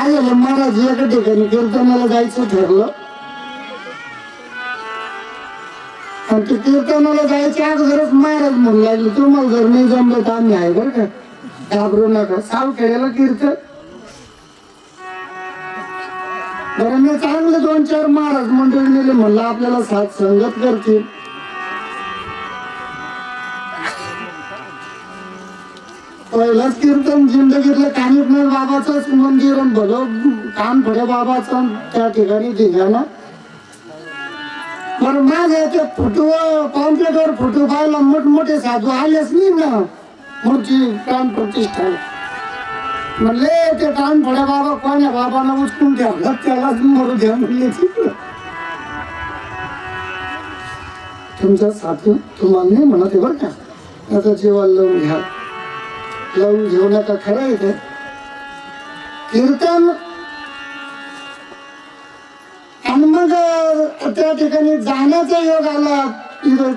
काय झालं महाराज एका ठिकाणी कीर्तनाला जायचं ठरलं. आणि ते कीर्तनाला जायच्या अगोदरच महाराज म्हणू लागले तुम्हाला जर नाही जमलं तर आम्ही आहे बरं का? घाबरू नका. साव खेळायला कीर्तन. बरं मी चांगलं दोन चार महाराज मंडळ नेले म्हणलं आपल्याला साथ संगत करतील. पहिलंच कीर्तन जिंदगीतलं कानिपनाथ बाबाचंच मंदिर आणि भलं कान फडे बाबाचं त्या ठिकाणी ठिकाणं बरं माझ्या ते फोटो पॉम्पलेटवर फोटो पाहिला मोठमोठे साधू आलेच नाही ना. मूर्ती प्राण प्रतिष्ठा म्हणले ते कान फड्या बाबा कोण आहे बाबांना उचकून ठेवलं? त्यालाच मरू द्या म्हणले तुमचा साधू तुम्हाला नाही म्हणत आहे बरं का? त्याचा जीवा लावून घ्या. लावून घेऊ नका खरं आहे ते. कीर्तन आणि मग त्या ठिकाणी जाण्याचा योग आला. इथं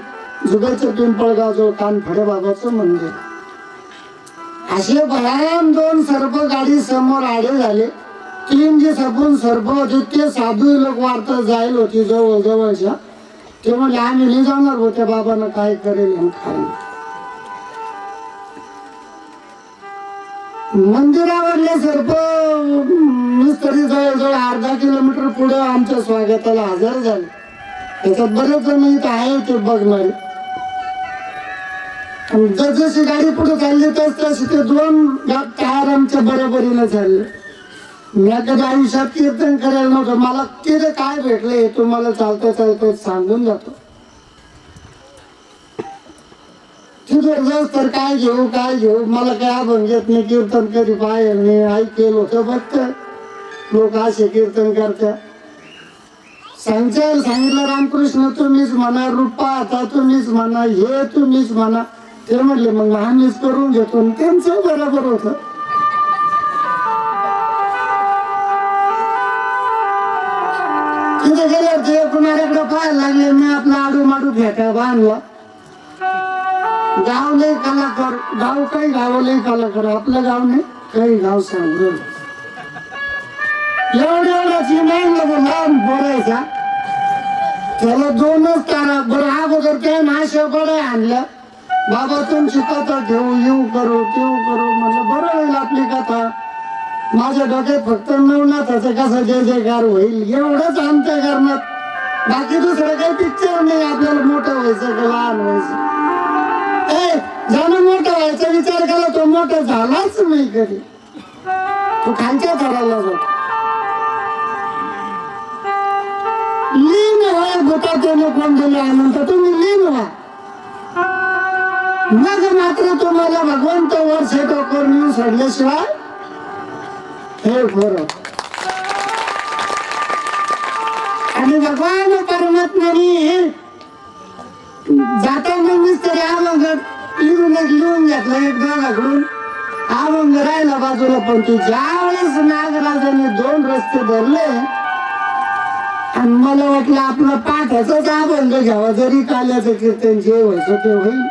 जुगाचं पिंपळगाव जो कान बाबाचं मंदिर. असे भयान दोन सर्प गाडी समोर आडे झाले. तीन जे सपून सर्प होते ते साधू लोक वार्ता जाईल होती जवळ जवळच्या ते म्हणले आम्ही जाणार होत्या बाबांना काय करेल काय मंदिरावरले सर्प मिस्त्री जवळजवळ अर्धा किलोमीटर पुढे आमच्या स्वागताला हजर झाले. त्याच्यात बरेच जण इथं आहे ते बघणारे. जसजशी गाडी पुढे चालली तस तशी ते दोन गा- टायर आमच्या बरोबरीनं चालले मी कधी आयुष्यात कीर्तन करायला नव्हतं. मला तिथे काय भेटलं हे तुम्हाला चालतं चालतं सांगून जातो. तिथे जाऊस तर काय घेऊ काय घेऊ? मला काय अभंगेत नाही कीर्तन करी पाहिजे नाही. ऐकेल होतं बघत लोक असे कीर्तन करतात. सांगायला सांगितलं रामकृष्ण तुम्हीच म्हणा रूपा आता तुम्हीच म्हणा हे तुम्हीच म्हणा. ते म्हटले मग आम्हीच करून घेतो. आणि त्यांचं बरोबर होत. तिथे गेल्यावर ते कुणाकडे पाहायला लागले मी आपला आडू माडू फेटा बांधला. गाव लय कलाकार गाव काही गाव लय कलाकार आपलं गाव नाही काही गाव सांग. एवढ्या एवढ्याची नाही लहान बोलायचा त्याला दोनच तारा बरं अगोदर त्या नाश्या बरं आणल्या. बाबा तुमची कथा घेऊ येऊ करू तेऊ करू म्हणलं बरं होईल आपली कथा. माझ्या डोक्यात फक्त नवनाथाचं कसं जय जयकार होईल एवढंच आमच्या करण्यात बाकी दुसरं काही पिक्चर नाही आपल्याला मोठं व्हायचं का लहान व्हायचं. ए ज्यानं मोठं व्हायचा विचार केला तो मोठा झालाच नाही कधी. तो खालच्या थराला जातो. लीन व्हा भूतातेने कोण दिले अनंत तुम्ही लीन व्हा. मग मात्र तुम्हाला भगवंत वर वर्ष करून सोडल्याशिवाय हे बरं. आणि भगवान परमात्म्याने जाताना मिस्त्री अभंग लिहून एक लिहून घेतलं एक दोघाकडून. अभंग राहिला बाजूला पण ते ज्यावेळेस नागराजाने दोन रस्ते धरले आणि मला वाटलं आपला पाठाचाच अभंग घ्यावा जरी काल्याचं कीर्तन जे व्हायचं ते होईल.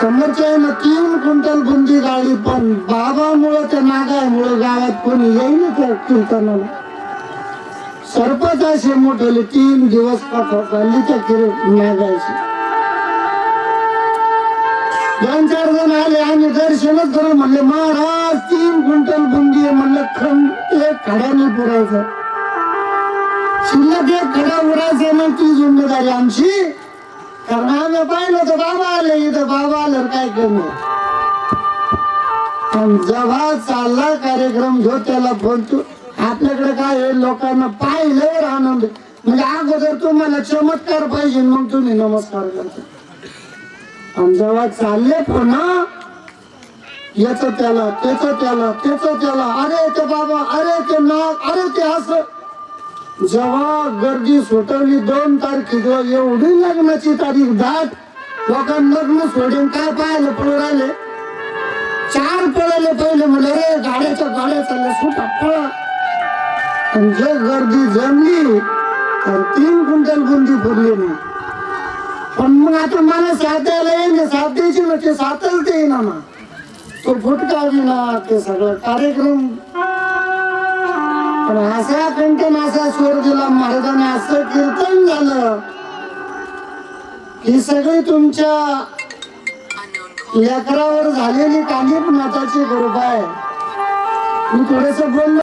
समोरच्या ना तीन क्विंटल बुंदी गाळली पण बाबामुळं त्या नागामुळं गावात कोणी येईल त्या कीर्तनाला सरपंच असे मोठे तीन दिवस कथा चालली त्या किर दोन चार जण आले आम्ही दर्शनच करू म्हणले महाराज तीन क्विंटल बुंदी म्हणलं खंड एक खड्याने पुरायचं शिल्लक एक खडा उरायचं मग ती जिम्मेदारी आमची. कारण आम्ही पाहिलं तर बाबा आले इथं बाबा आलं काय कमी पण जेव्हा चालला कार्यक्रम घेऊ त्याला फोन आपल्याकडे काय आहे? लोकांना पाहिल्यावर आनंद. म्हणजे अगोदर तुम्हाला चमत्कार पाहिजे मग तुम्ही नमस्कार करता. आणि जेव्हा चालले पुन्हा याच त्याला त्याच त्याला त्याच त्याला अरे ते बाबा अरे ते नाग अरे ते असं. जेव्हा गर्दी सुटवली दोन तारखेला एवढी लग्नाची तारीख दाट. लोकांना लग्न सोडून काय पाहायला पळू राहिले? चार पळाले पहिले म्हणले रे गाड्याच्या गाड्या चालल्या सुटा पळा. आणि जे गर्दी जमली तर तीन क्विंटल बुंदी फुरली नाही पण मग आता मला साध्याला येईन येईल साथ द्यायची ना ते साथच देईना ना तो फुटका विना ते सगळं कार्यक्रम. पण असा कंटन असा स्वर दिला महाराजांनी असं कीर्तन झालं ही सगळी तुमच्या लेकरावर झालेली कालीप नाथाची कृपा आहे. मी थोडस बोललो.